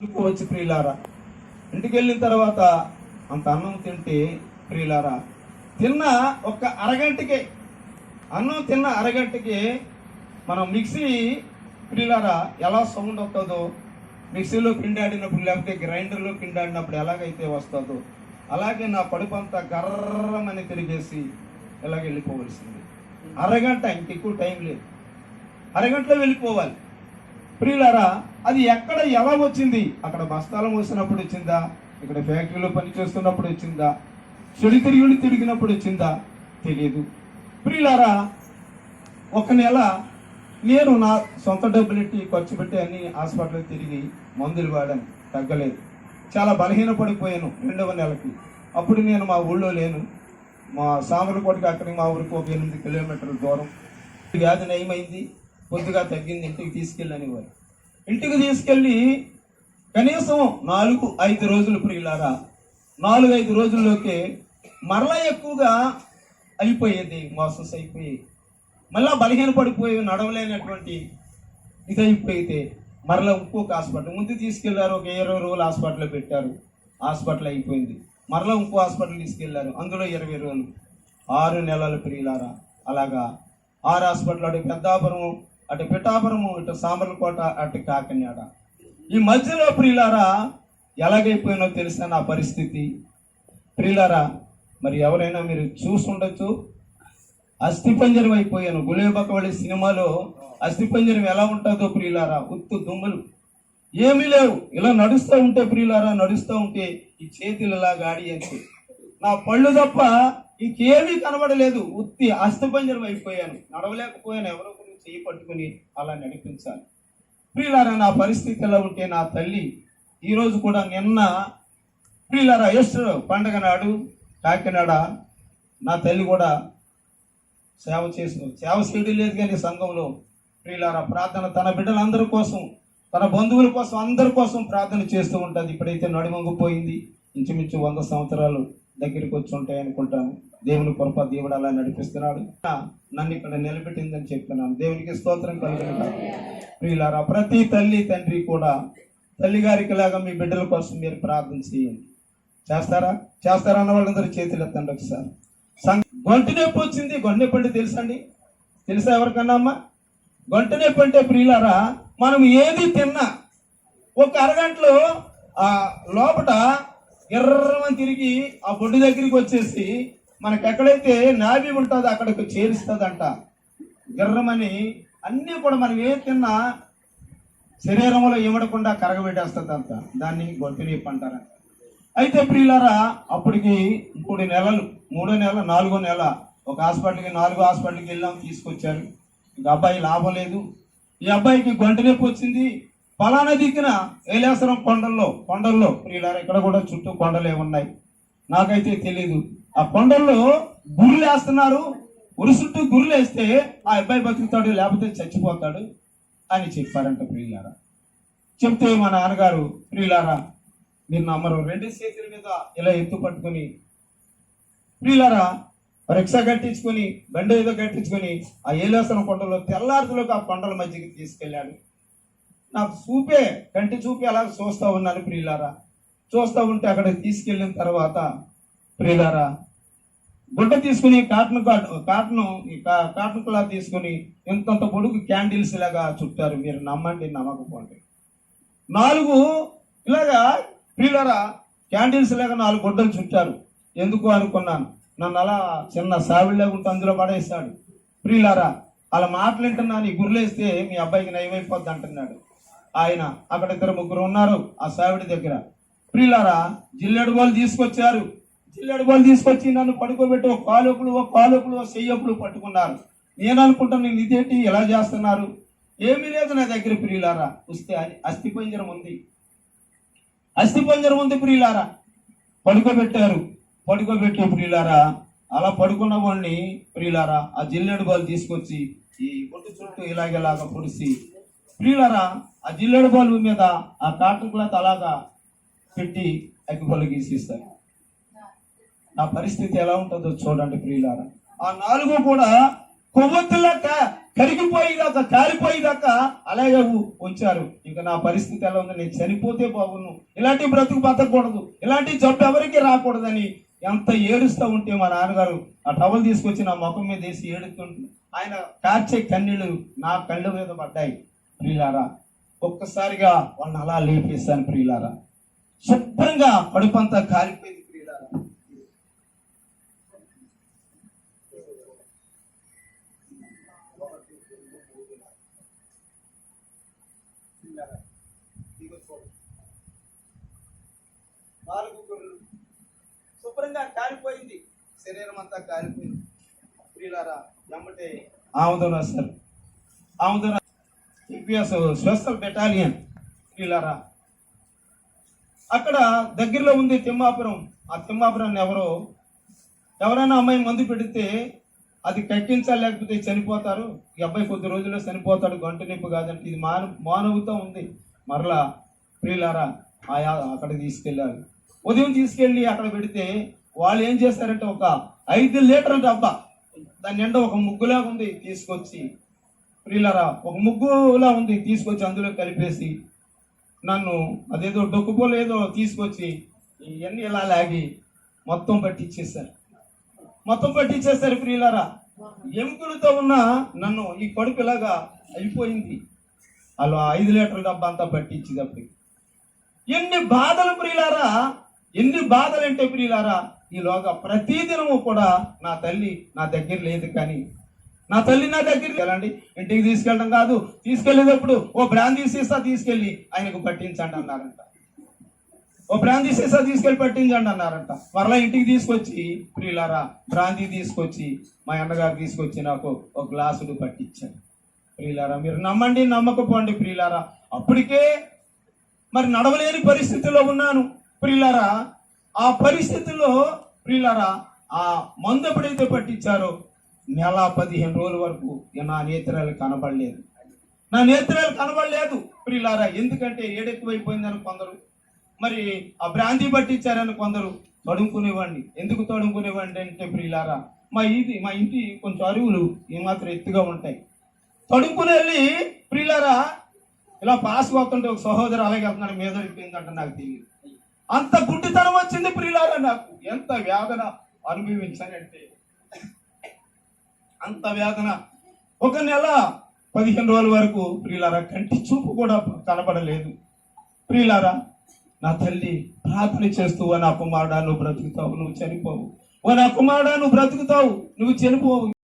ఇంటికి వచ్చి ప్రియులారా ఇంటికి వెళ్ళిన తర్వాత అంత అన్నం తింటే ప్రియులారా తిన్న ఒక అరగంటకే అన్నం తిన్న అరగంటకి మనం మిక్సీ ప్రియులారా ఎలా సౌండ్ వస్తుందో మిక్సీలో పిండాడినప్పుడు లేకపోతే గ్రైండర్లో పిండాడినప్పుడు ఎలాగైతే వస్తుందో అలాగే నా కడుపు అంతా గర్రమని తిరిగేసి ఇలాగ వెళ్ళిపోవలసింది. అరగంట ఇంకెక్కువ టైం లేదు. అరగంటలో వెళ్ళిపోవాలి. ప్రియులారా అది ఎక్కడ ఎలా వచ్చింది? అక్కడ బస్తాలు మోసినప్పుడు వచ్చిందా? ఇక్కడ ఫ్యాక్టరీలో పని చేస్తున్నప్పుడు వచ్చిందా? చెడు తిరిగినప్పుడు వచ్చిందా? తెలియదు ప్రియులారా ఒక నెల నేను నా సొంత డబ్బులెట్టి ఖర్చు పెట్టి అన్ని హాస్పిటల్ తిరిగి మందులు వాడాను. తగ్గలేదు. చాలా బలహీన పడిపోయాను రెండవ నెలకి. అప్పుడు నేను మా ఊళ్ళో లేను. మా సామరకోటకి అక్కడికి మా ఊరికి ఒక ఎనిమిది కిలోమీటర్ల దూరం. వ్యాధి నయమైంది. కొద్దిగా తగ్గింది. ఇంటికి తీసుకెళ్ళని వారు ఇంటికి తీసుకెళ్ళి కనీసం నాలుగు ఐదు రోజులు ప్రియులారా నాలుగు ఐదు రోజుల్లోకి మరలా ఎక్కువగా అయిపోయేది మోసస్ అయిపోయి మళ్ళా బలహీన పడిపోయి నడవలేనటువంటి ఇది అయిపోయితే మరలా ఇంకొక హాస్పిటల్ ముందు తీసుకెళ్ళారు ఒక ఇరవై రోజులు హాస్పిటల్లో పెట్టారు హాస్పిటల్ అయిపోయింది. మరలా ఇంకో హాస్పిటల్ తీసుకెళ్ళారు అందులో ఇరవై రోజులు. ఆరు నెలల ప్రియులారా అలాగా. ఆరు హాస్పిటల్ పెద్దాపురం అటు పిఠాపురము ఇటు సామర్లకోట అటు కాకినాడ. ఈ మధ్యలో ప్రియులారా ఎలాగైపోయినో తెలిసిన నా పరిస్థితి. ప్రియులారా మరి ఎవరైనా మీరు చూసుండొచ్చు. అస్థిపంజరం అయిపోయాను. గులేబకవళి సినిమాలో అస్థిపంజరం ఎలా ఉంటుందో ప్రియులారా ఉత్తు దుమ్ములు. ఏమీ లేవు. ఇలా నడుస్తూ ఉంటే ప్రియులారా నడుస్తూ ఉంటే ఈ చేతులు ఇలా గాడి నా పళ్ళు తప్ప ఇంకేమీ కనబడలేదు. ఉత్తి అస్థిపంజరం అయిపోయాను. నడవలేకపోయాను ఎవరు. చేయి పట్టుకుని అలా నడిపించాలి. ప్రియులారా నా పరిస్థితి ఎలా ఉంటే నా తల్లి ఈరోజు కూడా నిన్న ప్రియులారా ఎస్ట్ పండగ నాడు కాకినాడ నా తల్లి కూడా సేవ చేసిన సేవ చేయడం లేదు కానీ సంఘంలో ప్రియులారా ప్రార్థన తన బిడ్డలందరి కోసం తన బంధువుల కోసం అందరి కోసం ప్రార్థన చేస్తూ ఉంటుంది. ఇప్పుడైతే నడుమంగిపోయింది. ఇంచుమించు వంద సంవత్సరాలు దగ్గరికి వచ్చి ఉంటాయి అనుకుంటాను దేవుని కృప దేవుడు అలా నడిపిస్తున్నాడు. నన్ను ఇక్కడ నిలబెట్టిందని చెప్తున్నాను. దేవునికి స్తోత్రం కలిగిన. ప్రియులారా ప్రతి తల్లి తండ్రి కూడా తల్లి గారికి లాగా మీ బిడ్డల కోసం మీరు ప్రార్థన చేయండి. చేస్తారా? చేస్తారా అన్న వాళ్ళందరూ చేతులు ఎత్తండి ఒకసారి. సం- గొంతు నొప్పి వచ్చింది గొంతు నొప్పి అంటే తెలుసండి. తెలుసా ఎవరికన్నా అమ్మా? గొంతు నొప్పి అంటే ప్రియులారా మనం ఏది తిన్నా ఒక అరగంటలో ఆ లోపట ఎర్రమని తిరిగి ఆ బొడ్డు దగ్గరికి వచ్చేసి మనకు ఎక్కడైతే నాభి ఉంటుందో అక్కడికి చేరుస్తుందంట. ఎర్రమని అన్నీ కూడా మనం ఏ తిన్నా శరీరంలో ఇవ్వడకుండా కరగబెట్టేస్తుంది అంత దాన్ని గొంతు నొప్పి అయితే ప్రియులారా అప్పటికి మూడు నెలలు మూడో నెల నాలుగో నెల ఒక హాస్పిటల్కి నాలుగో హాస్పిటల్కి వెళ్ళాం తీసుకొచ్చారు. ఇంకా అబ్బాయి లాభం లేదు. ఈ అబ్బాయికి గొంట నొప్పి వచ్చింది. ఫలానా దిక్కున ఏలేశ్వరం కొండల్లో కొండల్లో ప్రియులారా ఇక్కడ కూడా చుట్టూ కొండలే ఉన్నాయి. నాకైతే తెలీదు. ఆ కొండల్లో గుర్రులు వేస్తున్నారు. ఉరి చుట్టూ గుర్రులు వేస్తే ఆ అబ్బాయి బతుకుతాడు లేకపోతే చచ్చిపోతాడు అని చెప్పారంట ప్రియులారా. చెప్తే మా నాన్నగారు ప్రియులారా మీరు నమ్మరు. రెండు చేతుల మీద ఇలా ఎత్తు పట్టుకొని ప్రియులారా రిక్షా కట్టించుకొని బండి ఏదో కట్టించుకొని ఆ ఏలేశ్వరం కొండలో తెల్లారుతులకు ఆ కొండల మధ్యకి తీసుకెళ్ళాడు. నాకు చూపే కంటి చూపి అలా చూస్తా ఉన్నాను ప్రియులారా. చూస్తా ఉంటే అక్కడ తీసుకెళ్ళిన తర్వాత ప్రియులారా గుడ్డ తీసుకుని కాటన్ కాటన్ కాటన్ క్లాత్ తీసుకుని ఇంతంత పొడుగు క్యాండిల్స్ లాగా చుట్టారు. మీరు నమ్మండి నమ్మకపోండి. నాలుగు ఇలాగా ప్రియులరా క్యాండిల్స్ లాగా నాలుగు గుడ్డలు చుట్టారు. ఎందుకు అనుకున్నాను? నన్ను అలా చిన్న సావిళ్ళగా ఉంటే అందులో పడేస్తాడు ప్రియులారా అలా మాటలు వింటున్నాను ఈ గుర్లేస్తే మీ అబ్బాయికి నయమైపోద్ది అంటున్నాడు. ఆయన అక్కడ ఇద్దరు ముగ్గురు ఉన్నారు ఆ సావిడి దగ్గర. ప్రియులారా జిల్లెడు బాల్ తీసుకొచ్చారు. జిల్లెడు బాల్ తీసుకొచ్చి నన్ను పడుకోబెట్టి ఒక కాలుపులు ఒక కాలుపులు ఒక పట్టుకున్నారు. నేను అనుకుంటాను నేను ఇదేంటి ఎలా చేస్తున్నారు? ఏమీ లేదు నా దగ్గర ప్రియులారా. వస్తే అస్థిపంజరం ఉంది. అస్థిపంజరం ఉంది ప్రియులారా. పడుకోబెట్టారు. పడుకోబెట్టి ప్రియులారా అలా పడుకున్న వాడిని ప్రియులారా ఆ జిల్లెడు బాల్ తీసుకొచ్చి ఈ ఒట్టు చుట్టూ ఇలాగేలాగా పొడిసి ప్రియులారా ఆ జిల్లెడు బల్బు మీద ఆ కాటన్ క్లాత్ అలాగా పెట్టి అగ్గిపళ్ళు గీసిస్తారు. నా పరిస్థితి ఎలా ఉంటుందో చూడండి ప్రియులారా. ఆ నాలుగు కూడా కొవ్వొత్తులా కరిగిపోయేదాకా కాలిపోయేదాకా అలాగే ఉ- ఉంచారు. ఇంకా నా పరిస్థితి ఎలా ఉంది నేను చనిపోతే బాగున్ను ఇలాంటి బ్రతుకు బతకూడదు. ఇలాంటి జబ్బు ఎవరికి రాకూడదని ఎంత ఏడుస్తూ ఉంటే మా నాన్నగారు ఆ టవల్ తీసుకొచ్చి నా ముఖం మీద వేసి ఏడుతుంటే ఆయన కార్చే కన్నీళ్ళు నా కళ్ళ మీద పడ్డాయి. ప్రియులారా ఒక్కసారిగా వాళ్ళని అలా లేపేశాను ప్రియులారా. శుభ్రంగా కడుపంతా కాలిపోయింది ప్రియులారా. నాలుగు గొర్రెలు. శుభ్రంగా కాలిపోయింది శరీరం అంతా కాలిపోయింది ప్రియులారా ఎమ్మటే ఆముదం రాశారు. ఆముదం ఎంపీఎస్ స్పెషల్ బెటాలియన్ ప్రియులారా అక్కడ దగ్గరలో ఉంది తిమ్మాపురం. ఆ తిమ్మాపురాన్ని ఎవరో ఎవరైనా అమ్మాయి మందు పెడితే అది కట్టించాలి లేకపోతే చనిపోతారు. ఈ అబ్బాయి కొద్ది రోజుల్లో చనిపోతాడు. గంట నొప్పి కాదంటే ఇది మాన మానవుతో ఉంది. మరలా ప్రియులారా ఆయా అక్కడ తీసుకెళ్ళారు ఉదయం తీసుకెళ్ళి అక్కడ పెడితే వాళ్ళు ఏం చేస్తారంటే ఒక ఐదు లీటర్ డబ్బా దాని నిండా ఒక ముగ్గులాగా ఉంది తీసుకొచ్చి ప్రియులరా ఒక ముగ్గులా ఉంది తీసుకొచ్చి అందులో కలిపేసి. నన్ను అదేదో డొక్కుపోలేదో తీసుకొచ్చి ఇవన్నీ ఇలా లాగి మొత్తం పట్టించేశారు మొత్తం పట్టించేశారు ప్రియులరా. ఎముకలతో ఉన్న నన్ను ఈ కడుపు ఇలాగా అయిపోయింది. అలా ఐదు లీటర్ల డబ్బా అంతా పట్టించేటప్పుడు ఎన్ని బాధలు ప్రియులారా ఎన్ని బాధలు అంటే ప్రియులారా ఈలోగా ప్రతిదినము కూడా నా తల్లి నా దగ్గర లేదు కానీ నా తల్లి నా దగ్గరికి వెళ్ళండి. ఇంటికి తీసుకెళ్ళడం కాదు తీసుకెళ్ళేటప్పుడు ఓ బ్రాందీ సీసా తీసుకెళ్ళి ఆయనకు పట్టించండి అన్నారంట. ఓ బ్రాందీ సీసా తీసుకెళ్ళి పట్టించండి అన్నారంట. మరలా ఇంటికి తీసుకొచ్చి ప్రియులారా బ్రాందీ తీసుకొచ్చి మా అన్నగారు తీసుకొచ్చి నాకు ఒక గ్లాసులు పట్టించాడు. ప్రియులారా మీరు నమ్మండి నమ్మకపోండి ప్రియులారా. అప్పటికే మరి నడవలేని పరిస్థితిలో ఉన్నాను. ప్రియులారా ఆ పరిస్థితిలో ప్రియులారా ఆ మందు ఎప్పుడైతే పట్టించారో నెల పదిహేను రోజుల వరకు నా నేత్రాలు కనబడలేదు. నా నేత్రాలు కనబడలేదు ప్రిలారా ఎందుకంటే ఏడెక్కువైపోయిందని కొందరు. మరి ఆ భ్రాంతి పట్టించారని కొందరు తడుముకునేవాడిని. ఎందుకు తడుముకునేవ్వండి అంటే ప్రియులారా మా ఇది మా ఇంటి కొంచెం అరువులు ఏమాత్రం ఎత్తుగా ఉంటాయి. తడుముకుని వెళ్ళి ప్రియులారా ఇలా పాస్ పోతుంటే ఒక సహోదరు అలాగే వెళ్తున్నాడు మీద అయిపోయిందంట నాకు తెలియదు. అంత గుడ్డితనం వచ్చింది ప్రియులారా నాకు. ఎంత వేదన అనుభవించానంటే అంత వేదన. ఒక నెల పదిహేను రోజుల వరకు ప్రియులారా కంటి చూపు కూడా కనబడలేదు ప్రియులారా నా తల్లి ప్రార్థన చేస్తూ నా కుమారుడా నువ్వు బ్రతుకుతావు నువ్వు చనిపోవు. ఓ నా కుమారుడా నువ్వు బ్రతుకుతావు నువ్వు చనిపోవు.